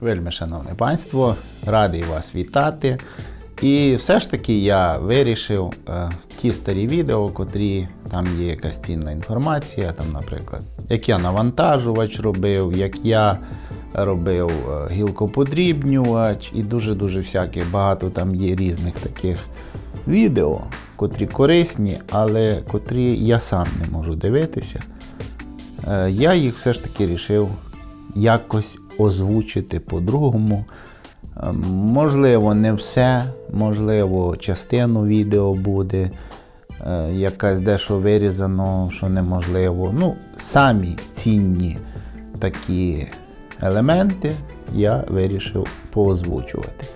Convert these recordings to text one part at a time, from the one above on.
Вельми шановне панство, радий вас вітати. І все ж таки я вирішив е, ті старі відео, котрі там є якась цінна інформація, там, наприклад, як я навантажувач робив, як я робив е, гілкоподрібнювач, і дуже-дуже всяке багато там є різних таких відео, котрі корисні, але котрі я сам не можу дивитися. Е, Я їх все ж таки рішив якось озвучити по-другому. Е, Можливо, не все, можливо, частину відео буде, е, якась дещо вирізано, що неможливо. Ну, самі цінні такі елементи я вирішив поозвучувати.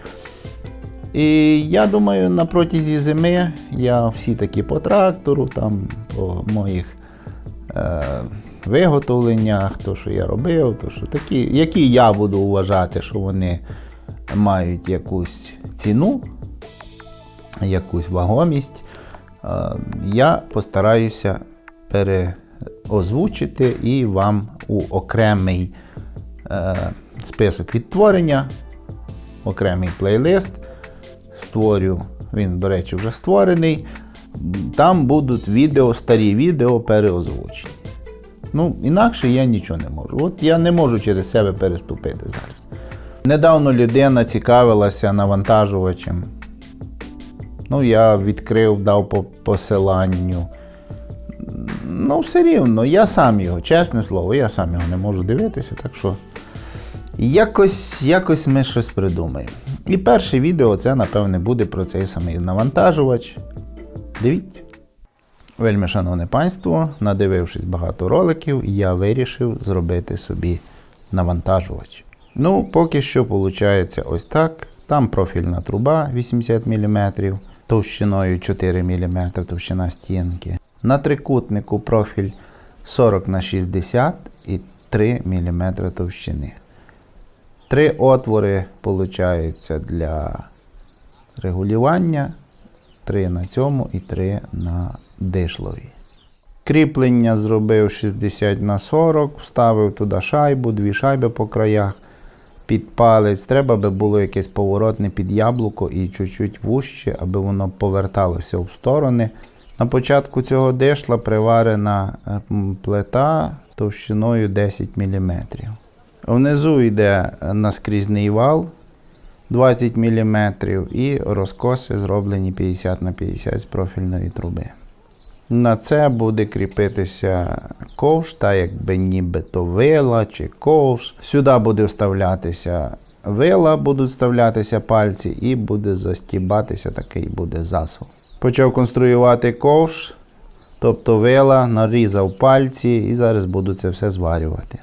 І я думаю, на протязі зими я всі такі по трактору, там, по моїх е, виготовленнях, то, що я робив, то, що такі, які я буду вважати, що вони мають якусь ціну, якусь вагомість, е, я постараюся переозвучити і вам у окремий е, список відтворення, окремий плейлист створю. Він, до речі, вже створений. Там будуть відео, старі відео переозвучені. Ну, інакше я нічого не можу. От я не можу через себе переступити зараз. Недавно людина цікавилася навантажувачем. Ну, я відкрив, дав по посиланню. Ну, все рівно, я сам його, чесне слово, я сам його не можу дивитися, так що якось, якось ми щось придумаємо. І перше відео це, напевне, буде про цей самий навантажувач. Дивіться. Вельми шановне панство, надивившись багато роликів, я вирішив зробити собі навантажувач. Ну, поки що виходить ось так. Там профільна труба 80 мм, товщиною 4 мм товщина стінки. На трикутнику профіль 40 на 60 і 3 мм товщини. Три отвори виходить для регулювання. Три на цьому і три на дишлові. Кріплення зробив 60 на 40, вставив туди шайбу, дві шайби по краях, під палець. Треба би було якесь поворотне під яблуко і чуть-чуть вужче, аби воно поверталося в сторони. На початку цього дишла приварена е, плита товщиною 10 мм. Внизу йде наскрізний вал 20 мм і розкоси зроблені 50 на 50 з профільної труби. На це буде кріпитися ковш, та якби нібито вила чи ковш. Сюди буде вставлятися вила, будуть вставлятися пальці, і буде застібатися такий буде засув. Почав конструювати ковш, тобто вила, нарізав пальці і зараз буду це все зварювати.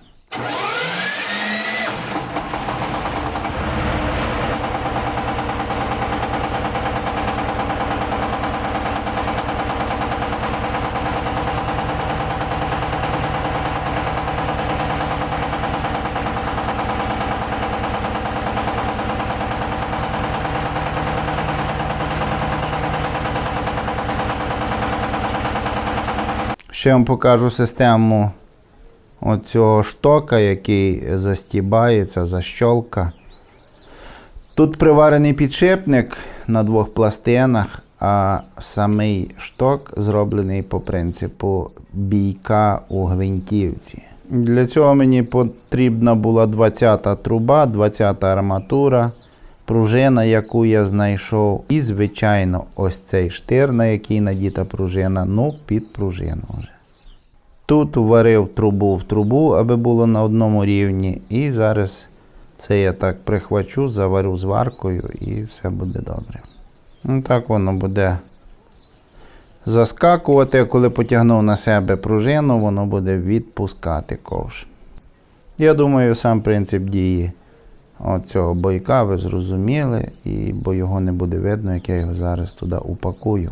Ще вам покажу систему оцього штока, який застібається, защолка. Тут приварений підшипник на двох пластинах, а самий шток зроблений по принципу бійка у гвинтівці. Для цього мені потрібна була 20-та труба, 20-та арматура, пружина, яку я знайшов. І, звичайно, ось цей штир, на який надіта пружина, ну, під пружину вже. Тут варив трубу в трубу, аби було на одному рівні. І зараз це я так прихвачу, заварю зваркою і все буде добре. Ну так воно буде заскакувати, коли потягнув на себе пружину, воно буде відпускати ковш. Я думаю, сам принцип дії цього бойка ви зрозуміли, і, бо його не буде видно, як я його зараз туди упакую.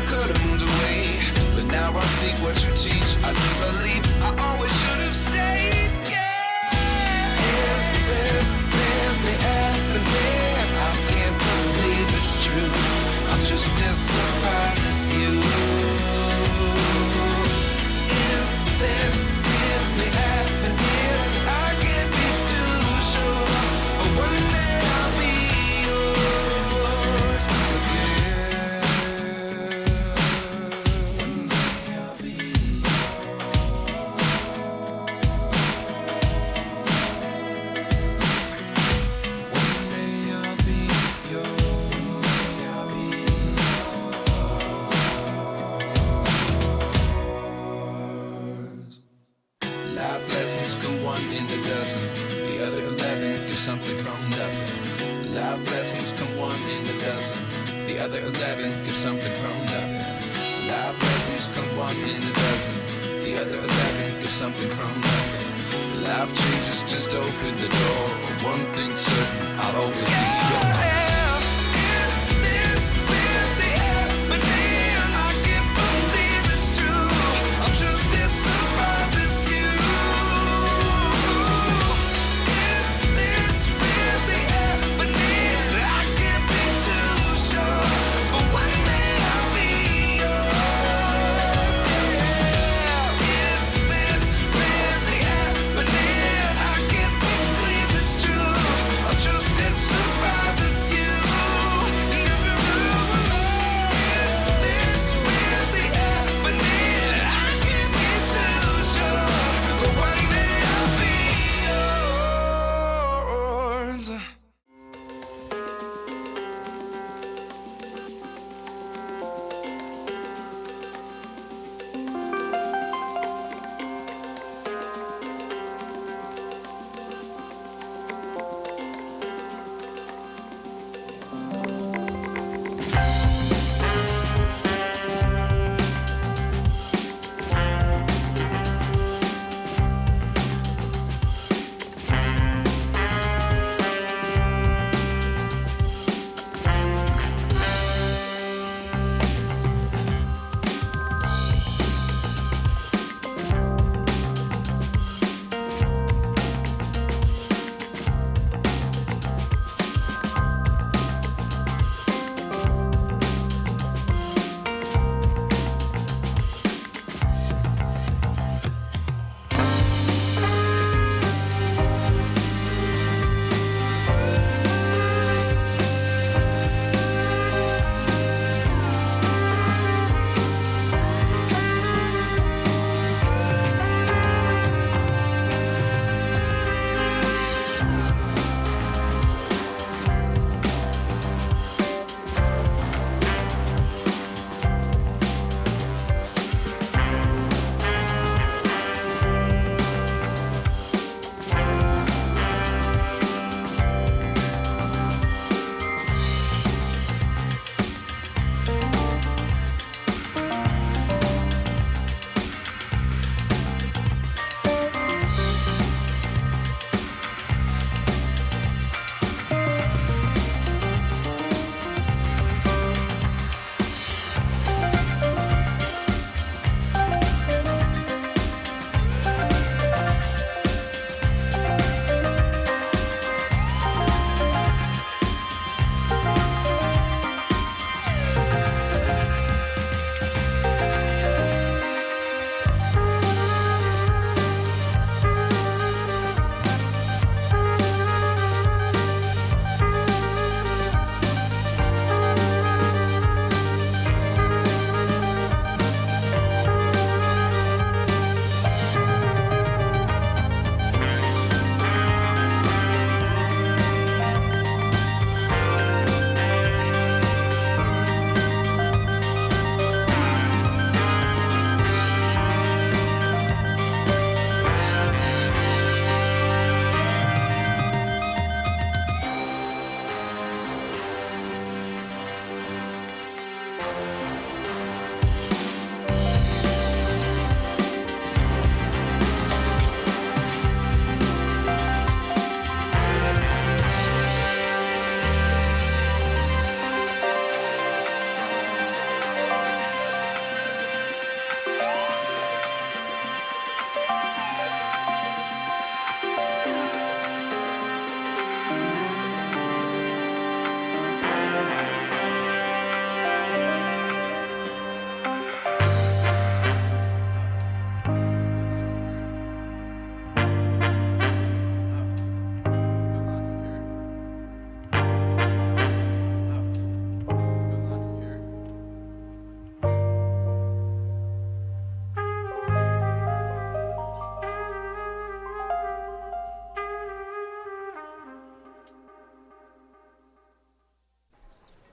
I could have moved away, but now I seek what you teach. I do believe I always. something from nothing. Life changes just open the door. One thing's certain, I'll always be yours.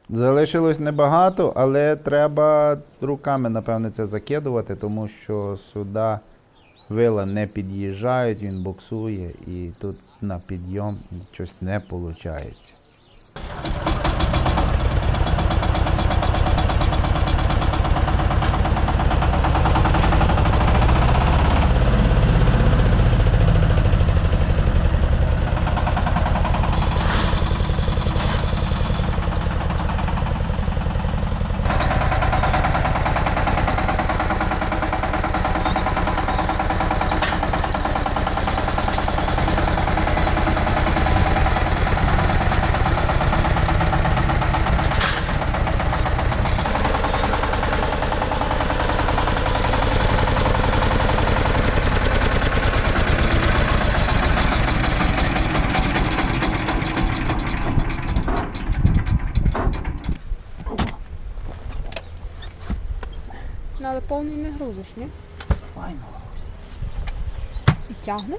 Залишилось небагато, але треба руками, напевне, це закидувати, тому що сюди вила не під'їжджають, він боксує і тут на підйом щось не виходить. Повний не грузиш, ні? Файно. І тягне.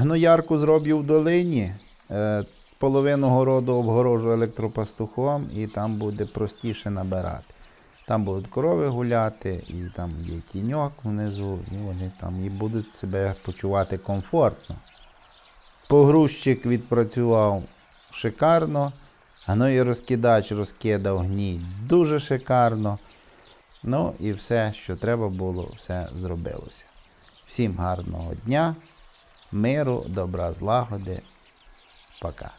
Гноярку зроблю в долині. е, Половину городу обгорожу електропастухом і там буде простіше набирати. Там будуть корови гуляти, і там є тіньок внизу, і вони там і будуть себе почувати комфортно. Погрузчик відпрацював шикарно, гной розкидач розкидав гній дуже шикарно. Ну і все, що треба було, все зробилося. Всім гарного дня, миру, добра, злагоди. Пока.